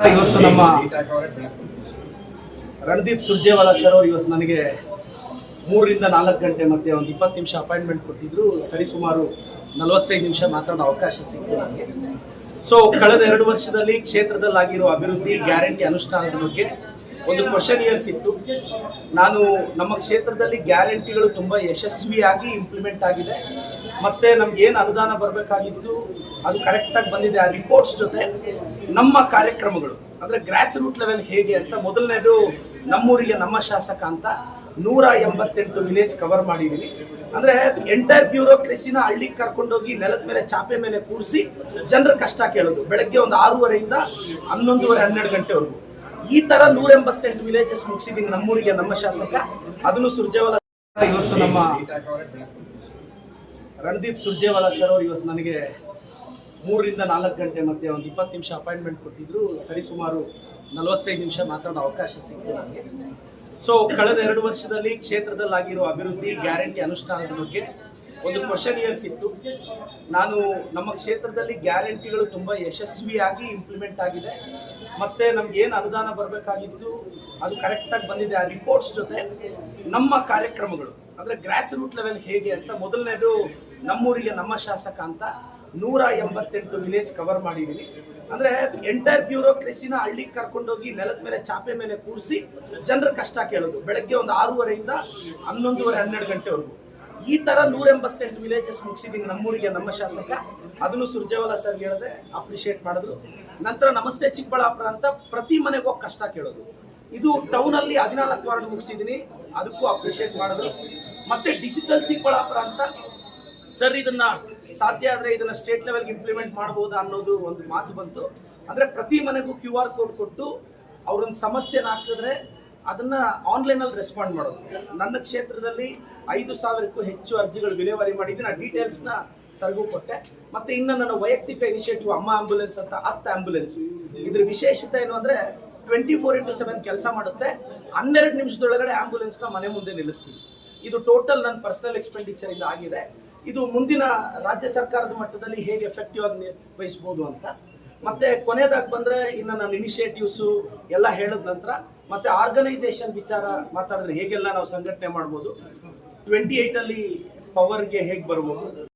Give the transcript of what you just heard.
ಇವತ್ತು ನಮ್ಮ ರಣದೀಪ್ ಸುರ್ಜೇವಾಲಾ ಸರ್ ಅವರು ಇವತ್ತು ನನಗೆ ಮೂರರಿಂದ ನಾಲ್ಕು ಗಂಟೆ ಮತ್ತೆ ಒಂದು ಇಪ್ಪತ್ತು ನಿಮಿಷ ಅಪಾಯಿಂಟ್ಮೆಂಟ್ ಕೊಟ್ಟಿದ್ರು. ಸರಿಸುಮಾರು ನಲವತ್ತೈದು ನಿಮಿಷ ಮಾತಾಡೋ ಅವಕಾಶ ಸಿಕ್ತು ನನಗೆ. ಸೊ ಕಳೆದ ಎರಡು ವರ್ಷದಲ್ಲಿ ಕ್ಷೇತ್ರದಲ್ಲಾಗಿರೋ ಅಭಿವೃದ್ಧಿ ಗ್ಯಾರಂಟಿ ಅನುಷ್ಠಾನದ ಬಗ್ಗೆ ಒಂದು ಕ್ವಶನ್ ಇಯರ್ಸ್ ಇತ್ತು. ನಾನು ನಮ್ಮ ಕ್ಷೇತ್ರದಲ್ಲಿ ಗ್ಯಾರಂಟಿಗಳು ತುಂಬ ಯಶಸ್ವಿಯಾಗಿ ಇಂಪ್ಲಿಮೆಂಟ್ ಆಗಿದೆ. ಮತ್ತೆ ನಮ್ಗೆ ಏನು ಅನುದಾನ ಬರಬೇಕಾಗಿತ್ತು ಅದು ಕರೆಕ್ಟಾಗಿ ಬಂದಿದೆ. ಆ ರಿಪೋರ್ಟ್ಸ್ ಜೊತೆ ನಮ್ಮ ಕಾರ್ಯಕ್ರಮಗಳು. ಅಂದ್ರೆ ಗ್ರಾಸ್ ರೂಟ್ ಲೆವೆಲ್ ಹೇಗೆ ಅಂತ ಮೊದಲನೇದು ನಮ್ಮೂರಿಗೆ ನಮ್ಮ ಶಾಸಕ ಅಂತ ನೂರ ಎಂಬತ್ತೆಂಟು ವಿಲೇಜ್ ಕವರ್ ಮಾಡಿದ್ದೀನಿ ಅಂದ್ರೆ ಎಂಟೈರ್ ಬ್ಯೂರೋಕ್ರೆಸಿನ ಹಳ್ಳಿಗೆ ಕರ್ಕೊಂಡೋಗಿ ನೆಲದ ಮೇಲೆ, ಚಾಪೆ ಮೇಲೆ ಕೂರಿಸಿ ಜನರ ಕಷ್ಟ ಕೇಳೋದು. ಬೆಳಗ್ಗೆ ಒಂದು ಆರೂವರೆಯಿಂದ ಹನ್ನೊಂದುವರೆ, ಹನ್ನೆರಡು ಗಂಟೆವರೆಗೂ. ಈ ತರ ನೂರ ಎಂಬತ್ತೆಂಟು ವಿಲೇಜಸ್ ಮುಗಿಸಿದ್ದೀನಿ ನಮ್ಮೂರಿಗೆ ನಮ್ಮ ಶಾಸಕ. ಅದನ್ನು ಸುರ್ಜೇವಾಲ ಇವತ್ತು ನಮ್ಮ ರಣದೀಪ್ ಸುರ್ಜೇವಾಲಾ ಸರ್ ಅವರು ಇವತ್ತು ನನಗೆ ಮೂರರಿಂದ ನಾಲ್ಕು ಗಂಟೆ ಮತ್ತೆ ಒಂದು ಇಪ್ಪತ್ತು ನಿಮಿಷ ಅಪಾಯಿಂಟ್ಮೆಂಟ್ ಕೊಟ್ಟಿದ್ರು. ಸರಿಸುಮಾರು ನಲವತ್ತೈದು ನಿಮಿಷ ಮಾತಾಡೋ ಅವಕಾಶ ಸಿಕ್ತು ನನಗೆ. ಸೊ ಕಳೆದ ಎರಡು ವರ್ಷದಲ್ಲಿ ಕ್ಷೇತ್ರದಲ್ಲಾಗಿರೋ ಅಭಿವೃದ್ಧಿ ಗ್ಯಾರಂಟಿ ಅನುಷ್ಠಾನದ ಬಗ್ಗೆ ಒಂದು ಕ್ವಶನ್ ಇಯರ್ಸ್ ಇತ್ತು ನಾನು ನಮ್ಮ ಕ್ಷೇತ್ರದಲ್ಲಿ ಗ್ಯಾರಂಟಿಗಳು ತುಂಬ ಯಶಸ್ವಿಯಾಗಿ ಇಂಪ್ಲಿಮೆಂಟ್ ಆಗಿದೆ. ಮತ್ತೆ ನಮ್ಗೆ ಏನು ಅನುದಾನ ಬರಬೇಕಾಗಿತ್ತು, ಅದು ಕರೆಕ್ಟಾಗಿ ಬಂದಿದೆ, ಆ ರಿಪೋರ್ಟ್ಸ್ ಜೊತೆ ನಮ್ಮ ಕಾರ್ಯಕ್ರಮಗಳು. ಅಂದರೆ ಗ್ರಾಸ್ ರೂಟ್ ಲೆವೆಲ್ ಹೇಗೆ ಅಂತ ಮೊದಲನೇದು ನಮ್ಮೂರಿಗೆ ನಮ್ಮ ಶಾಸಕ ಅಂತ ನೂರ ಎಂಬತ್ತೆಂಟು ವಿಲೇಜ್ ಕವರ್ ಮಾಡಿದ್ದೀನಿ ಅಂದ್ರೆ ಎಂಟೈರ್ ಬ್ಯೂರೋಕ್ರೆಸಿನ ಹಳ್ಳಿಗೆ ಕರ್ಕೊಂಡೋಗಿ ನೆಲದ ಮೇಲೆ, ಚಾಪೆ ಮೇಲೆ ಕೂರಿಸಿ ಜನರ ಕಷ್ಟ ಕೇಳೋದು. ಬೆಳಗ್ಗೆ ಒಂದು ಆರೂವರೆಯಿಂದ ಹನ್ನೊಂದುವರೆ, ಹನ್ನೆರಡು ಗಂಟೆವರೆಗೂ. ಈ ತರ ನೂರ ಎಂಬತ್ತೆಂಟು ವಿಲೇಜಸ್ ಮುಗಿಸಿದ್ದೀನಿ ನಮ್ಮೂರಿಗೆ ನಮ್ಮ ಶಾಸಕ. ಅದನ್ನು ಸುರ್ಜೇವಾಲಾ ಸರ್ ಹೇಳಿದೆ ಅಪ್ರಿಷಿಯೇಟ್ ಮಾಡಿದ್ರು. ನಂತರ ನಮಸ್ತೆ ಚಿಕ್ಕಬಳ್ಳಾಪುರ ಅಂತ ಪ್ರತಿ ಮನೆಗೆ ಕಷ್ಟ ಕೇಳೋದು. ಇದು ಟೌನ್ ಅಲ್ಲಿ ಹದಿನಾಲ್ಕು ವಾರ್ಡ್ ಮುಗಿಸಿದ್ದೀನಿ ಅದಕ್ಕೂ ಅಪ್ರಿಷಿಯೇಟ್ ಮಾಡಿದ್ರು. ಮತ್ತೆ ಡಿಜಿಟಲ್ ಚಿಕ್ಕಬಳ್ಳಾಪುರ ಅಂತ ಸರ್, ಇದನ್ನ ಸಾಧ್ಯ ಆದ್ರೆ ಇದನ್ನ ಸ್ಟೇಟ್ ಲೆವೆಲ್ಗೆ ಇಂಪ್ಲಿಮೆಂಟ್ ಮಾಡಬಹುದಾ ಅನ್ನೋದು ಒಂದು ಮಾತು ಬಂತು. ಅಂದ್ರೆ ಪ್ರತಿ ಮನೆಗೂ ಕ್ಯೂ ಆರ್ ಕೋಡ್ ಕೊಟ್ಟು ಅವ್ರೊಂದು ಸಮಸ್ಯೆ ಹಾಕಿದ್ರೆ ಅದನ್ನ ಆನ್ಲೈನ್ ಅಲ್ಲಿ ರೆಸ್ಪಾಂಡ್ ಮಾಡೋದು. ನನ್ನ ಕ್ಷೇತ್ರದಲ್ಲಿ ಐದು ಸಾವಿರಕ್ಕೂ ಹೆಚ್ಚು ಅರ್ಜಿಗಳು ವಿಲೇವಾರಿ ಮಾಡಿದ್ದೀನಿ. ಆ ಡೀಟೇಲ್ಸ್ನ ಸರ್ಗೂ ಕೊಟ್ಟೆ. ಮತ್ತೆ ಇನ್ನು ನನ್ನ ವೈಯಕ್ತಿಕ ಇನಿಷಿಯೇಟಿವ್ ಅಮ್ಮ ಆಂಬುಲೆನ್ಸ್ ಅಂತ ಹತ್ತು ಆಂಬುಲೆನ್ಸ್ ಇದ್ರ ವಿಶೇಷತೆ ಏನು ಅಂದ್ರೆ ಟ್ವೆಂಟಿ ಫೋರ್ ಇಂಟು ಸೆವೆನ್ ಕೆಲಸ ಮಾಡುತ್ತೆ. ಹನ್ನೆರಡು ನಿಮಿಷದೊಳಗಡೆ ಆಂಬುಲೆನ್ಸ್ನ ಮನೆ ಮುಂದೆ ನಿಲ್ಲಿಸ್ತೀವಿ ಇದು ಟೋಟಲ್ ನನ್ನ ಪರ್ಸನಲ್ ಎಕ್ಸ್ಪೆಂಡಿಚರ್ ಇಂದ ಆಗಿದೆ. ಇದು ಮುಂದಿನ ರಾಜ್ಯ ಸರ್ಕಾರದ ಮಟ್ಟದಲ್ಲಿ ಹೇಗೆ ಎಫೆಕ್ಟಿವ್ ಆಗಿ ನಿರ್ವಹಿಸಬಹುದು ಅಂತ. ಮತ್ತೆ ಕೊನೆಯದಾಗಿ ಬಂದ್ರೆ ಇನ್ನು ನನ್ನ ಇನಿಷಿಯೇಟಿವ್ಸು ಎಲ್ಲ ಹೇಳಿದ ನಂತರ ಮತ್ತೆ ಆರ್ಗನೈಸೇಷನ್ ವಿಚಾರ ಮಾತಾಡಿದ್ರೆ ಹೇಗೆಲ್ಲ ನಾವು ಸಂಘಟನೆ ಮಾಡ್ಬೋದು. ಟ್ವೆಂಟಿ ಏಯ್ಟಲ್ಲಿ ಪವರ್ಗೆ ಹೇಗೆ ಬರ್ಬೋದು?